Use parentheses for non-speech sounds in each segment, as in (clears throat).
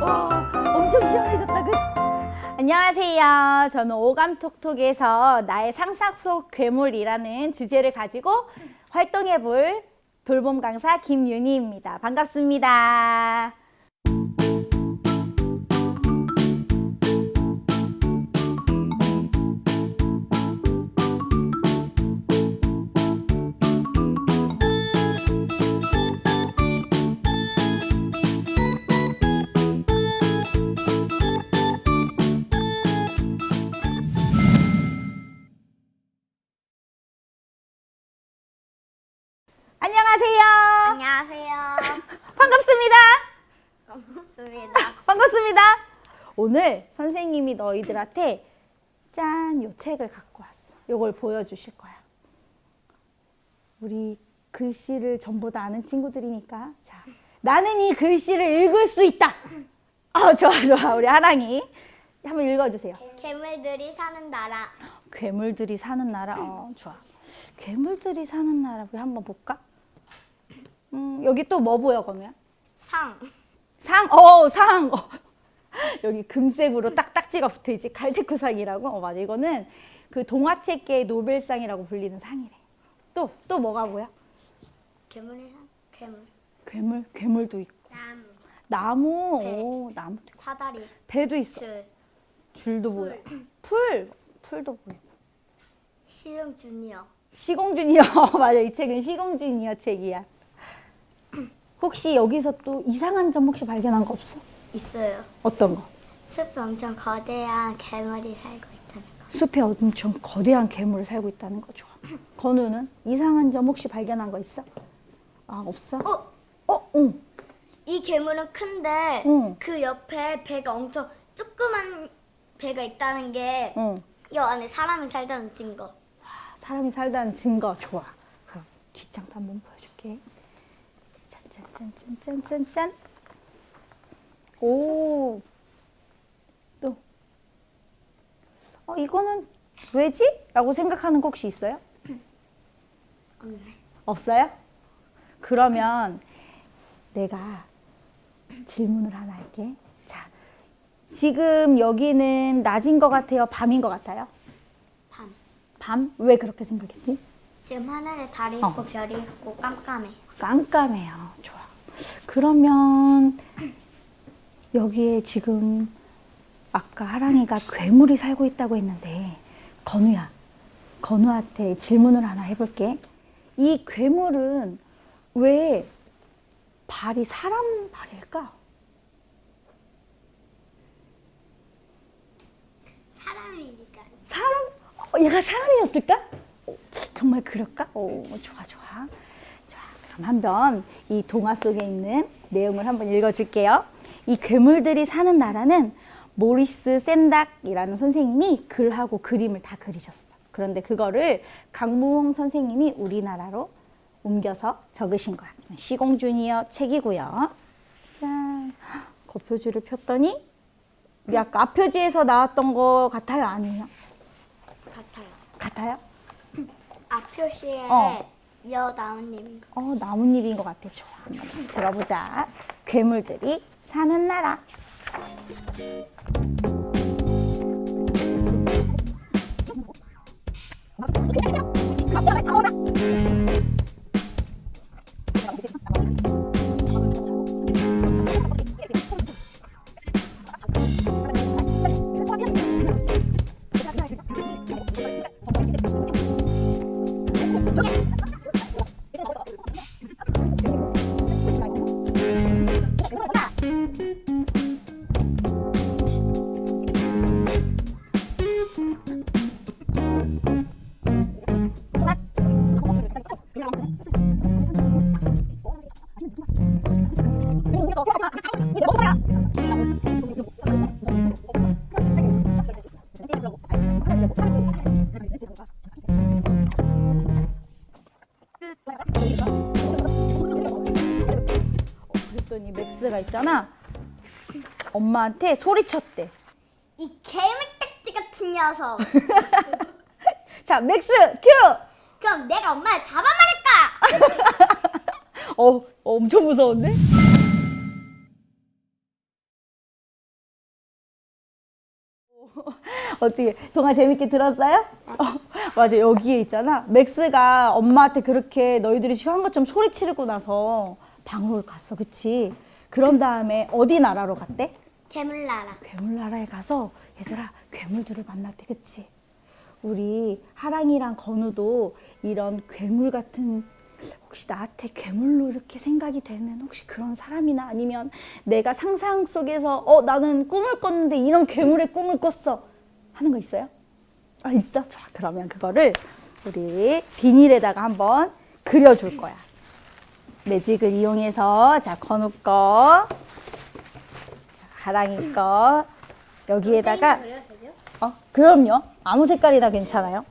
와, 엄청 시원해졌다. 그... 안녕하세요. 저는 오감톡톡에서 나의 상상 속 괴물이라는 주제를 가지고 활동해볼 돌봄 강사 김윤희입니다. 반갑습니다. 오늘 선생님이 너희들한테 짠, 요 책을 갖고 왔어. 요걸 보여주실 거야. 우리 글씨를 전부 다 아는 친구들이니까. 자, 나는 이 글씨를 읽을 수 있다. 아, 좋아, 좋아. 우리 하랑이. 한번 읽어주세요. 괴물들이 사는 나라. 괴물들이 사는 나라. 어, 좋아. 괴물들이 사는 나라. 우리 한번 볼까? 음, 여기 또 뭐 보여, 건우야? 상. 상, 어, 상. 어. 여기 금색으로 딱딱지가 붙어 있지. 칼테쿠상이라고. 어, 맞아. 이거는 그 동화책계의 노벨상이라고 불리는 상이래. 또, 또 뭐가 뭐야? 괴물이 산. 괴물. 괴물, 괴물도 있고. 나무. 나무, 배. 오, 있고. 사다리. 배도 있어. 줄. 줄도 보여. 풀, 풀도 보이고. 시흥 주니어. 시공주니어. 맞아. 이 책은 시공주니어 책이야. (clears throat) 혹시 여기서 또 이상한 점 혹시 발견한 거 없어? 있어요. 어떤 거? 숲에 엄청 거대한 괴물이 살고 있다는 거. 숲에 엄청 거대한 괴물이 살고 있다는 거 좋아. (clears throat) 건우는 이상한 점 혹시 발견한 거 있어? 아 없어? 어? 어, 응. 이 괴물은 큰데 응. 그 옆에 배가 엄청 조그만 배가 있다는 게 이 응. 안에 사람이 살다는 증거. 아, 사람이 살다는 증거 좋아. 그럼 뒷장도 한번 보여줄게. 짠짠짠짠짠짠짠. 오. 또. 어 이거는 왜지? 라고 생각하는 거 혹시 있어요? 없네. 없어요? 그러면 내가 질문을 하나 할게. 자, 지금 여기는 낮인 것 같아요? 밤인 것 같아요? 밤. 밤? 왜 그렇게 생각했지? 지금 하늘에 달이 어. 있고 별이 있고 깜깜해. 깜깜해요. 좋아. 그러면 여기에 지금 아까 하랑이가 괴물이 살고 있다고 했는데 건우야, 건우한테 질문을 하나 해볼게. 이 괴물은 왜 발이 사람 발일까? 사람이니까. 사람? 어, 얘가 사람이었을까? 어, 정말 그럴까? 오, 좋아, 좋아. 좋아. 그럼 한번 이 동화 속에 있는 내용을 한번 읽어줄게요. 이 괴물들이 사는 나라는 모리스 샌닥이라는 선생님이 글하고 그림을 다 그리셨어. 그런데 그거를 강무홍 선생님이 우리나라로 옮겨서 적으신 거야. 시공 주니어 책이고요. 짠. 겉표지를 폈더니 아까 앞표지에서 나왔던 거 같아요? 아니요? 같아요. 같아요? 앞 표시에 어. 여나무님 어, 나뭇잎인 것 같아. 좋아. 한번 들어보자. 괴물들이 사는 나라. 맥스가 있잖아. 엄마한테 소리쳤대. 이 개미딱지 같은 녀석 (laughs) 자, 맥스 큐. 그럼 내가 엄마를 잡아먹을까 어, 어, 엄청 무서운데? (laughs) 어떻게 동화 재밌게 들었어요? 어, 맞아 여기에 있잖아 맥스가 엄마한테 그렇게 너희들이 시간 것처럼 소리 지르고 나서 방으로 갔어 그치? 그런 다음에 어디 나라로 갔대? 개물나라. 괴물 나라에 가서 얘들아 괴물들을 만났대 그치? 우리 하랑이랑 건우도 이런 괴물 같은 혹시 나한테 괴물로 이렇게 생각이 되는 혹시 그런 사람이나 아니면 내가 상상 속에서 어 나는 꿈을 꿨는데 이런 괴물의 꿈을 꿨어 하는 거 있어요? 아 있어? 좋아 그러면 그거를 우리 비닐에다가 한번 그려줄 거야 매직을 이용해서 자 건우 거 자, 하랑이 거 여기에다가 어 그럼요. 아무 색깔이나 괜찮아요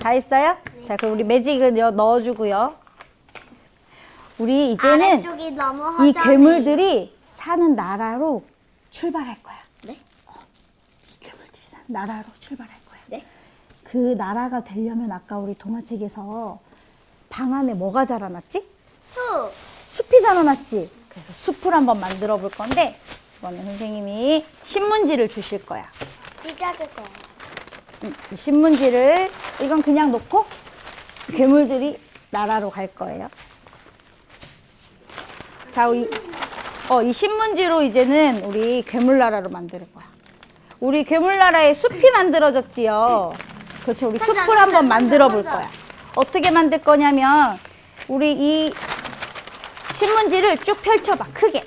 다. 다 했어요? 자 그럼 우리 매직을 여- 넣어주고요 우리 이제는 아래쪽이 너무 허전해. 이 괴물들이 사는 나라로 출발할 거야. 네? 이 괴물들이 사는 나라로 출발할 거야. 네? 그 나라가 되려면 아까 우리 동화책에서 방 안에 뭐가 자라났지? 수. 숲이 자라났지. 그래서 숲을 한번 만들어 볼 건데 이번에 선생님이 신문지를 주실 거야. 찢어주세요. 이- 이 신문지를 이건 그냥 놓고 괴물들이 나라로 갈 거예요. 자, 이, 어, 이 신문지로 이제는 우리 괴물 나라로 만들 거야. 우리 괴물 나라에 숲이 만들어졌지요. 그렇죠. 우리 숲을 한번 만들어 볼. 거야. 어떻게 만들 거냐면 우리 이 신문지를 쭉 펼쳐봐. 크게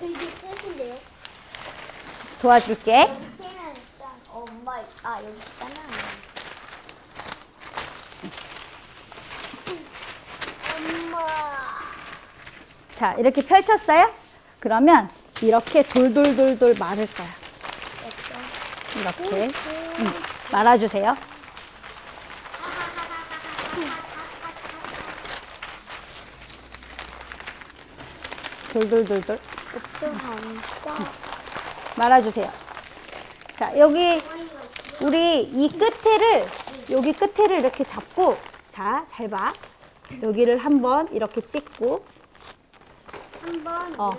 끝인데요? 도와줄게. 엄마 아 여기 있잖아. 엄마. 자, 이렇게 펼쳤어요? 그러면 이렇게 돌돌돌돌 말을 거야. 이렇게. 응, 말아주세요. 돌돌돌돌. 말아주세요. 자, 여기 우리 이 끝에를 여기 끝에를 이렇게 잡고 자, 잘 봐. 여기를 한번 이렇게 찍고 한번 어.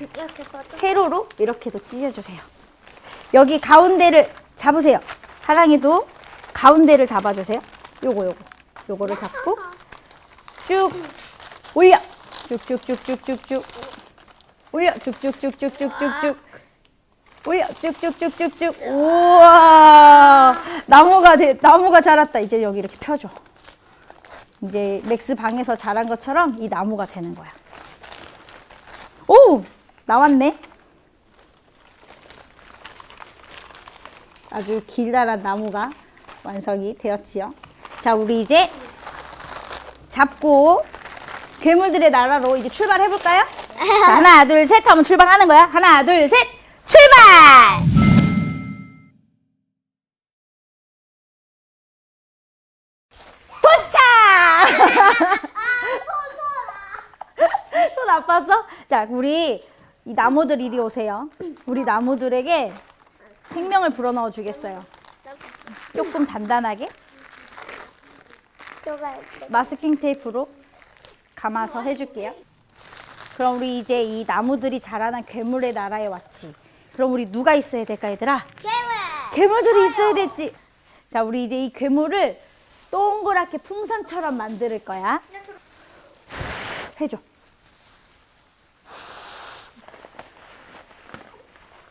이렇게 이렇게 뻗어. 세로로 이렇게도 찢어주세요. 여기 가운데를 잡으세요. 하랑이도 가운데를 잡아주세요. 요거 요거 요거를 잡고 쭉 올려 쭉쭉쭉쭉쭉쭉 올려 쭉쭉쭉쭉쭉쭉쭉 올려 쭉쭉쭉쭉쭉 우와 나무가 돼, 나무가 자랐다. 이제 여기 이렇게 펴줘. 이제 맥스 방에서 자란 것처럼 이 나무가 되는 거야. 오 나왔네. 아주 길다란 나무가 완성이 되었지요. 자, 우리 이제 잡고 괴물들의 나라로 이제 출발해 볼까요? 자, 하나, 둘, 셋 하면 출발하는 거야. 하나, 둘, 셋, 출발! (laughs) 손 아팠어? 자, 우리 이 나무들 이리 오세요. 우리 나무들에게 생명을 불어넣어 주겠어요. 조금 단단하게 마스킹 테이프로 감아서 해줄게요. 그럼 우리 이제 이 나무들이 자라난 괴물의 나라에 왔지. 그럼 우리 누가 있어야 될까 얘들아? 괴물. 괴물들이 있어야 됐지. 자, 우리 이제 이 괴물을 동그랗게 풍선처럼 만들 거야. 해줘.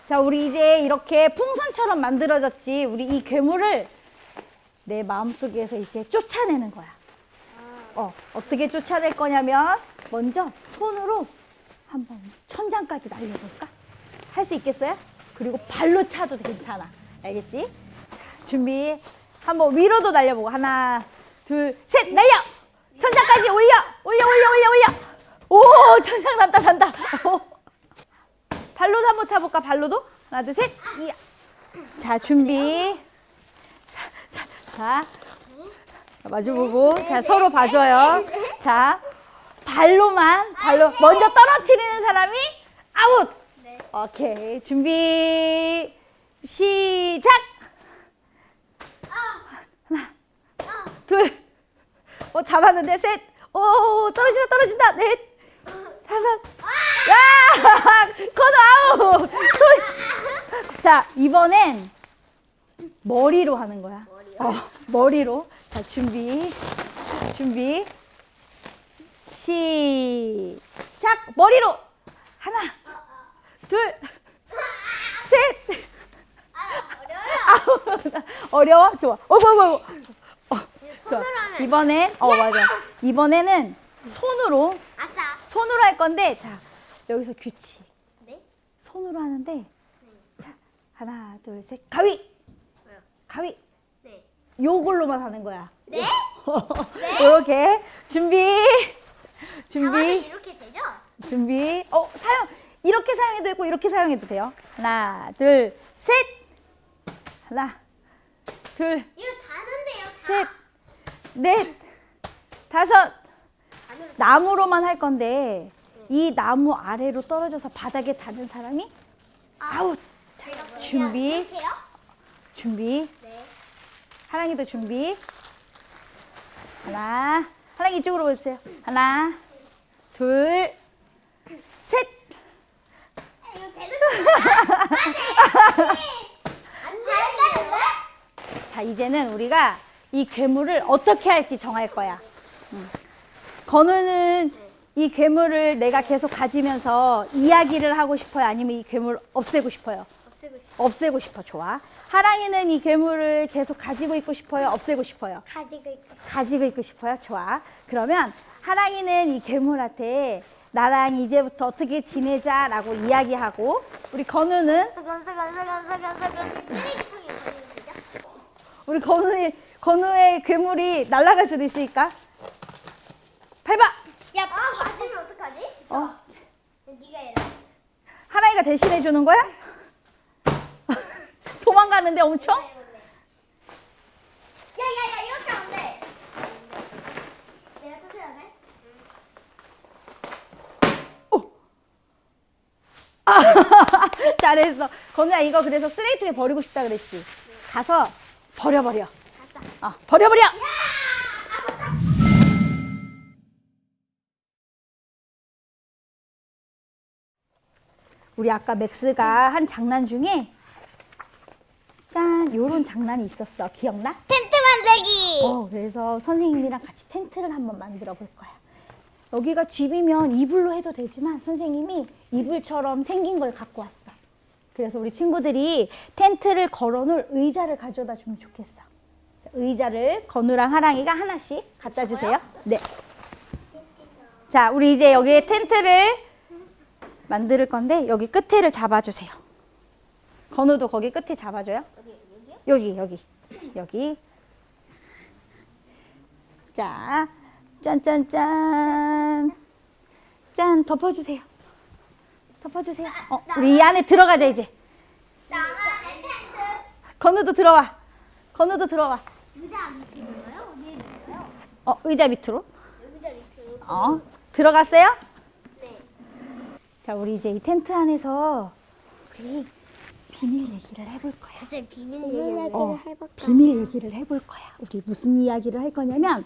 자, 우리 이제 이렇게 풍선처럼 만들어졌지. 우리 이 괴물을 내 마음속에서 이제 쫓아내는 거야. 어, 어떻게 쫓아낼 거냐면 먼저 손으로 한번 천장까지 날려볼까? 할 수 있겠어요? 그리고 발로 차도 괜찮아. 알겠지? 자, 준비. 한번 위로도 날려보고 하나, 둘, 셋, 날려! 천장까지 올려! 올려, 올려, 올려, 올려! 오, 천장 난다, 난다. 오. 발로도 한번 차볼까? 발로도? 하나, 둘, 셋. 이야. 자, 준비. 자, 자, 자. 마주보고. 자, 서로 봐줘요. 자, 발로만, 발로. 먼저 떨어뜨리는 사람이 아웃! 네. 오케이. 준비. 시작! 하나, 둘. 어, 잘하는데, 셋. 오, 떨어진다, 떨어진다. 넷, 다섯. 야! 건우 아웃! 소리. 자, 이번엔 머리로 하는 거야. 어, 머리로. 자, 준비. 준비. 시작. 머리로. 하나, 둘, 셋. 아, 어려워? 좋아. 어구, 어구, 어구. 어, 좋아. 손으로 하면 이번엔, 어, 맞아. 이번에는 손으로, 아싸. 손으로 할 건데, 자, 여기서 규칙. 네? 손으로 하는데, 자, 하나, 둘, 셋. 가위! 왜요? 가위! 네. 요걸로만 하는 거야. 네? 이렇게. (laughs) 준비. 가만히 준비. 이렇게 되죠? 준비. 어, 사용. 이렇게 사용해도 되고, 이렇게 사용해도 돼요. 하나, 둘, 셋. 하나, 둘, 이거 다는데요, 다. 셋, 넷, 다섯. 안으로 나무로만 할 건데 이 나무 아래로 떨어져서 바닥에 닿는 사람이 아웃. 자, 제가 준비, 이렇게요? 준비. 네. 하랑이도 준비. 하나, 하랑이 이쪽으로 보세요. 하나, 둘, 셋. 아, 이거 되는 건가? 안 되는데? 자, 이제는 우리가 이 괴물을 어떻게 할지 정할 거야. 음. 건우는 이 괴물을 내가 계속 가지면서 이야기를 하고 싶어요? 아니면 이 괴물 없애고 싶어요? 없애고 싶어. 없애고 싶어. 좋아. 하랑이는 이 괴물을 계속 가지고 있고 싶어요? 없애고 싶어요? 가지고 있고. 가지고 있고 싶어요? 좋아. 그러면 하랑이는 이 괴물한테 나랑 이제부터 어떻게 지내자라고 이야기하고 우리 건우는. 쓰레기통에? 우리 건우의 건우의 괴물이 날아갈 수도 있으니까 밟아. 야, 아, 맞으면 어떡하지? 어. 네가 해라. 하랑이가 대신해 주는 거야? (laughs) 도망가는데 엄청? 야, 야, 야, 이렇게 안 돼. 내가 또 해야 돼? 잘했어. 건우야 이거 그래서 쓰레기통에 버리고 싶다 그랬지. 가서 버려버려. 어, 버려버려. 우리 아까 맥스가 한 장난 중에 짠 요런 장난이 있었어. 기억나? 텐트 만들기. 어, 그래서 선생님이랑 같이 텐트를 한번 만들어 볼 거야. 여기가 집이면 이불로 해도 되지만 선생님이 이불처럼 생긴 걸 갖고 왔어. 그래서 우리 친구들이 텐트를 걸어놓을 의자를 가져다 주면 좋겠어. 자, 의자를 건우랑 하랑이가 하나씩 갖다 주세요. 네. 자, 우리 이제 여기에 텐트를 만들 건데 여기 끝에를 잡아주세요. 건우도 거기 끝에 잡아줘요. 여기 여기 여기 자 짠짠짠 짠 덮어주세요 덮어주세요. 어, 우리 이 안에 들어가자 이제. 건우도 들어와. 건우도 들어와. 의자 밑에 있나요? 어디에 있나요? 어, 의자 밑으로. 의자 밑으로. 어, 들어갔어요? 네. 자, 우리 이제 이 텐트 안에서 우리 비밀 얘기를 해볼 거야. 이제 비밀 얘기를 어, 해볼까? 비밀 얘기를 해볼 거야. 우리 무슨 이야기를 할 거냐면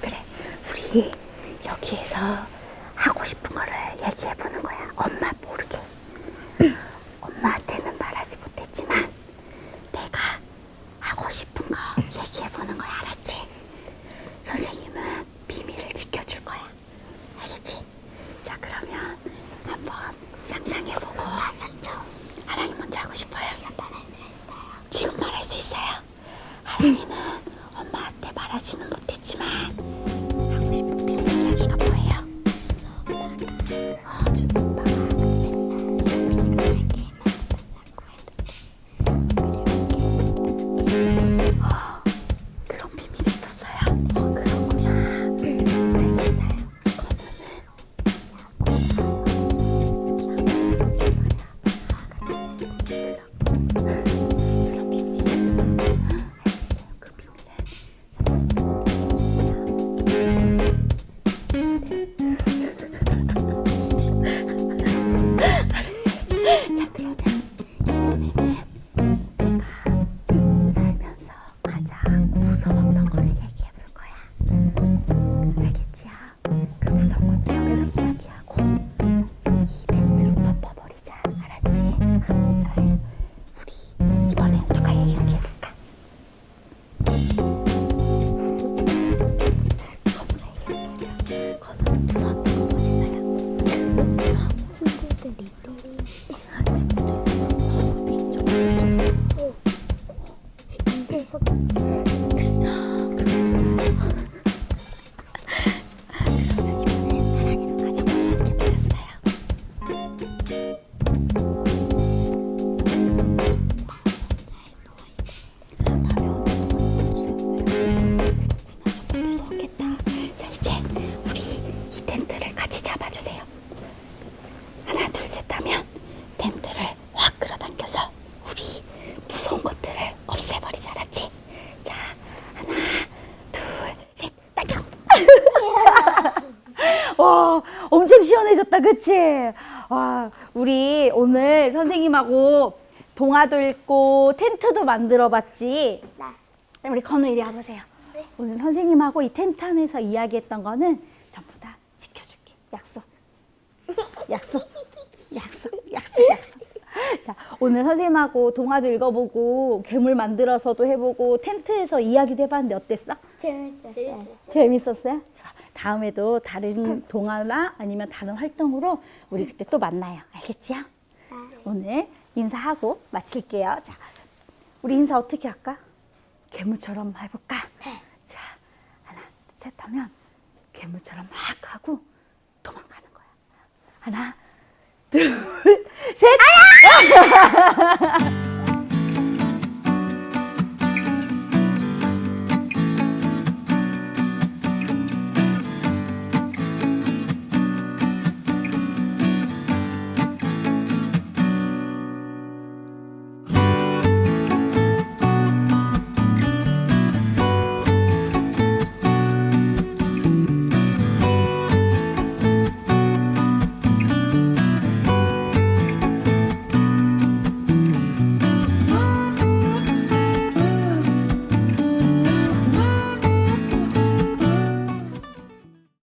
그래, 우리 여기에서 하고 싶. 얘기해보는 거야. 오늘 선생님하고 동화도 읽고 텐트도 만들어 봤지? 네. 우리 건우 이리 와보세요. 네. 오늘 선생님하고 이 텐트 안에서 이야기했던 거는 전부 다 지켜줄게. 약속. (laughs) 약속. 약속. 약속. 약속. 자, 오늘 선생님하고 동화도 읽어보고 괴물 만들어서도 해보고 텐트에서 이야기도 해봤는데 어땠어? 재밌었어요. 네. 재밌었어요? 좋아. 다음에도 다른 (laughs) 동화나 아니면 다른 활동으로 우리 그때 또 만나요. 알겠지요? 오늘 인사하고 마칠게요. 자, 우리 인사 어떻게 할까? 괴물처럼 해볼까? 네. 자, 하나, 둘, 셋 하면 괴물처럼 막 하고 도망가는 거야. 하나, 둘, 셋! (laughs)